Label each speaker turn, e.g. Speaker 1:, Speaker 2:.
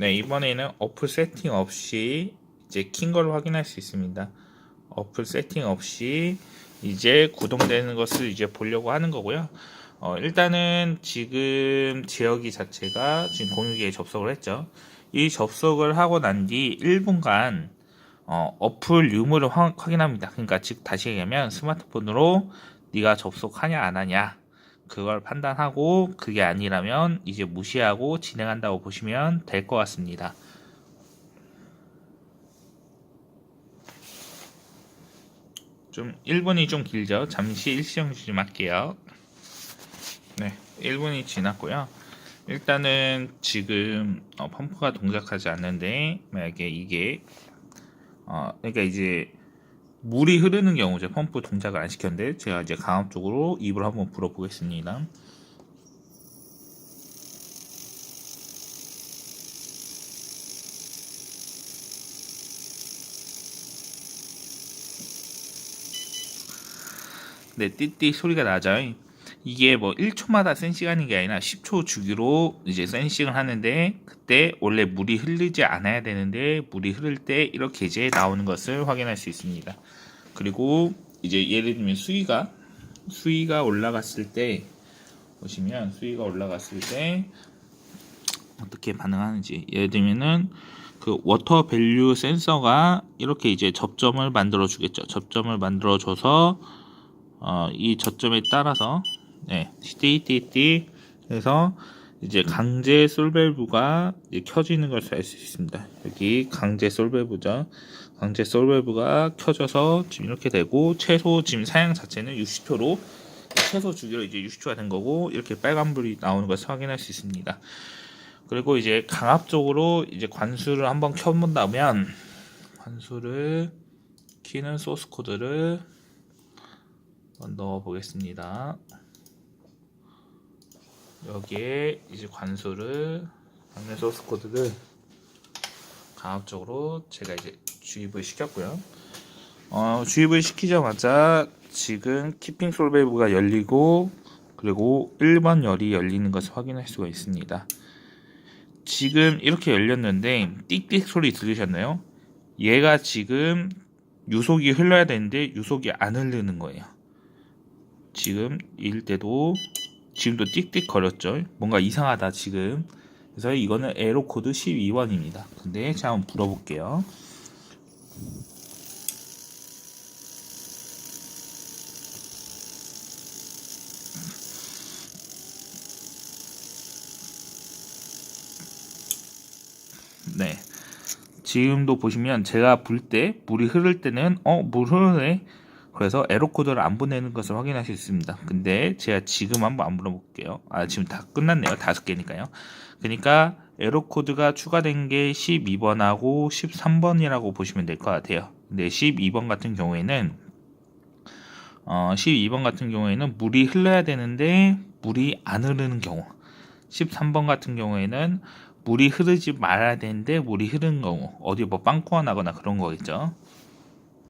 Speaker 1: 네, 이번에는 어플 세팅 없이 이제 킨 걸 확인할 수 있습니다. 어플 세팅 없이 이제 구동되는 것을 이제 보려고 하는 거고요. 어, 일단은 지금 지역이 자체가 지금 공유기에 접속을 했죠. 이 접속을 하고 난 뒤 1분간 어, 어플 유무를 확, 확인합니다. 그러니까 즉 다시 얘기하면 스마트폰으로 네가 접속하냐 안 하냐 그걸 판단하고 그게 아니라면 이제 무시하고 진행한다고 보시면 될 것 같습니다. 좀 1분이 좀 길죠. 잠시 일시정 좀 할게요. 네, 1분이 지났고요. 일단은 지금 어, 펌프가 동작하지 않는데 만약에 이게 어, 그러니까 이제 물이 흐르는 경우 제 펌프 동작을 안 시켰는데 제가 이제 강압 쪽으로 입을 한번 불어 보겠습니다. 네, 띠띠 소리가 나죠. 이게 뭐 1초마다 센싱하는 게 아니라 10초 주기로 이제 센싱을 하는데 그때 원래 물이 흐르지 않아야 되는데 물이 흐를 때 이렇게 이제 나오는 것을 확인할 수 있습니다. 그리고 이제 예를 들면 수위가 수위가 올라갔을 때 보시면 수위가 올라갔을 때 어떻게 반응하는지 예를 들면은 그 워터 밸류 센서가 이렇게 이제 접점을 만들어 주겠죠. 접점을 만들어 줘서 어, 이 저점에 따라서 네, 띠띠띠 해서 이제 강제 솔밸브가 이제 켜지는 것을 알 수 있습니다. 여기 강제 솔밸브죠. 강제 솔밸브가 켜져서 지금 이렇게 되고 최소 지금 사양 자체는 60초로 최소 주기로 이제 60초가 된 거고 이렇게 빨간불이 나오는 것을 확인할 수 있습니다. 그리고 이제 강압적으로 이제 관수를 한번 켜본다면 관수를 키는 소스 코드를 넣어 보겠습니다. 여기에 이제 관수를 방면 소스 코드를 강압적으로 제가 이제 주입을 시켰고요. 어, 주입을 시키자마자 지금 키핑 솔밸브가 열리고 그리고 1번 열이 열리는 것을 확인할 수가 있습니다. 지금 이렇게 열렸는데 띡띡 소리 들으셨나요? 얘가 지금 유속이 흘러야 되는데 유속이 안 흐르는 거예요. 지금 일 때도 지금도 띡띡 거렸죠. 뭔가 이상하다 지금. 그래서 이거는 에로 코드 12번입니다. 근데 제가 한번 불어볼게요. 네. 지금도 보시면 제가 불 때 물이 흐를 때는 어 물 흐르네 그래서 에러 코드를 안 보내는 것을 확인할 수 있습니다. 근데 제가 지금 한번 안 불러볼게요. 아 지금 다 끝났네요. 다섯 개니까요. 그러니까 에러 코드가 추가된 게 12번하고 13번이라고 보시면 될 것 같아요. 근데 12번 같은 경우에는 어 12번 같은 경우에는 물이 흘러야 되는데 물이 안 흐르는 경우 13번 같은 경우에는 물이 흐르지 말아야 되는데 물이 흐르는 경우 어디 뭐 빵꾸가 나거나 그런 거겠죠.